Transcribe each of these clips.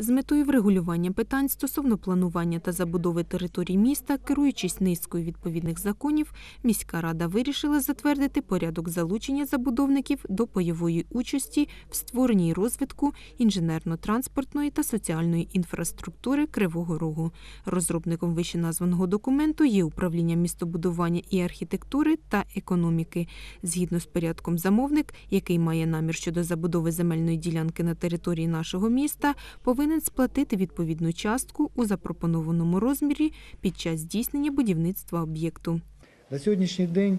З метою врегулювання питань стосовно планування та забудови територій міста, керуючись низкою відповідних законів, міська рада вирішила затвердити порядок залучення забудовників до пайової участі в створенні і розвитку інженерно-транспортної та соціальної інфраструктури Кривого Рогу. Розробником вищеназваного документу є управління містобудування і архітектури та економіки. Згідно з порядком замовник, який має намір щодо забудови земельної ділянки на території нашого міста, повинен сплатити відповідну частку у запропонованому розмірі під час здійснення будівництва об'єкту. На сьогоднішній день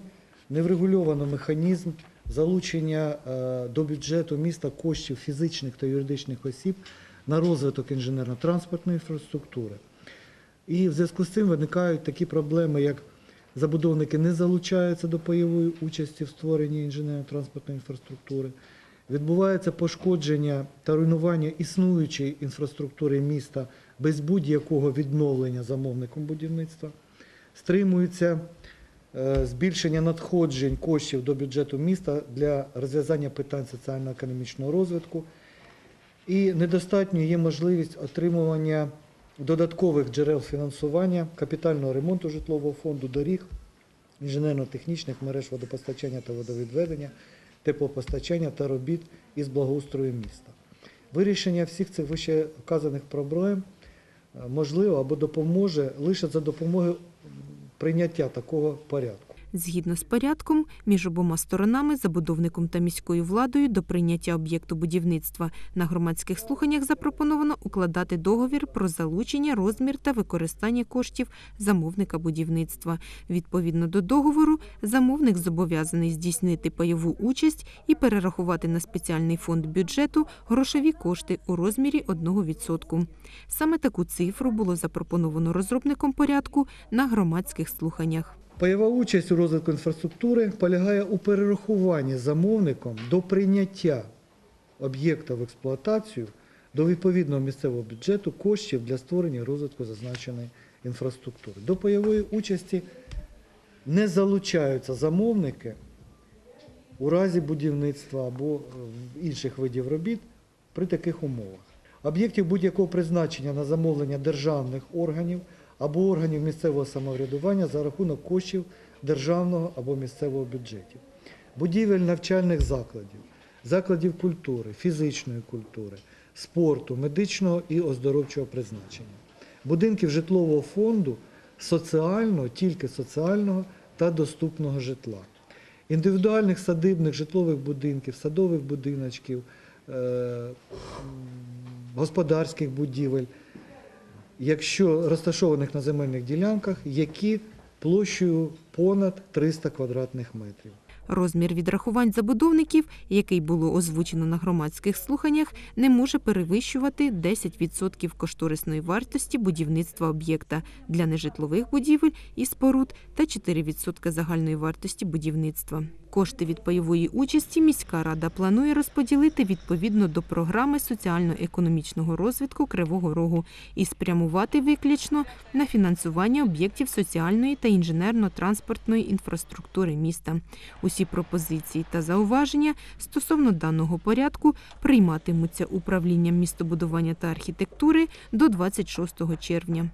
не врегульовано механізм залучення е, до бюджету міста коштів фізичних та юридичних осіб на розвиток інженерно-транспортної інфраструктури. І в зв'язку з цим виникають такі проблеми, як забудовники не залучаються до пайової участі в створенні інженерно-транспортної інфраструктури, відбувається пошкодження та руйнування існуючої інфраструктури міста без будь-якого відновлення замовником будівництва, стримується е, збільшення надходжень коштів до бюджету міста для розв'язання питань соціально-економічного розвитку. І недостатньо є можливість отримування додаткових джерел фінансування, капітального ремонту житлового фонду, доріг, інженерно-технічних мереж водопостачання та водовідведення, теплопостачання та робіт із благоустрою міста. Вирішення всіх цих вище вказаних проблем е, можливо або допоможе лише за допомогою прийняття такого порядку. Згідно з порядком, між обома сторонами, забудовником та міською владою, до прийняття об'єкту будівництва на громадських слуханнях запропоновано укладати договір про залучення, розмір та використання коштів замовника будівництва. Відповідно до договору, замовник зобов'язаний здійснити пайову участь і перерахувати на спеціальний фонд бюджету грошові кошти у розмірі 1%. Саме таку цифру було запропоновано розробником порядку на громадських слуханнях. Пайова участь у розвитку інфраструктури полягає у перерахуванні замовником до прийняття об'єкта в експлуатацію до відповідного місцевого бюджету коштів для створення розвитку зазначеної інфраструктури. До пайової участі не залучаються замовники у разі будівництва або е, інших видів робіт при таких умовах. Об'єктів будь-якого призначення на замовлення державних органів або органів місцевого самоврядування за рахунок коштів державного або місцевого бюджетів, будівель навчальних закладів, закладів культури, фізичної культури, спорту, медичного і оздоровчого призначення, будинків житлового фонду соціального, тільки соціального та доступного житла, індивідуальних садибних житлових будинків, садових будиночків, е, господарських будівель, якщо розташованих на земельних ділянках, які площею понад 300 квадратних метрів. Розмір відрахувань забудовників, який було озвучено на громадських слуханнях, не може перевищувати 10% кошторисної вартості будівництва об'єкта для нежитлових будівель і споруд та 4% загальної вартості будівництва. Кошти від пайової участі міська рада планує розподілити відповідно до програми соціально-економічного розвитку Кривого Рогу і спрямувати виключно на фінансування об'єктів соціальної та інженерно-транспортної інфраструктури міста. Усі пропозиції та зауваження стосовно даного порядку прийматимуться управлінням містобудування та архітектури до 26 червня.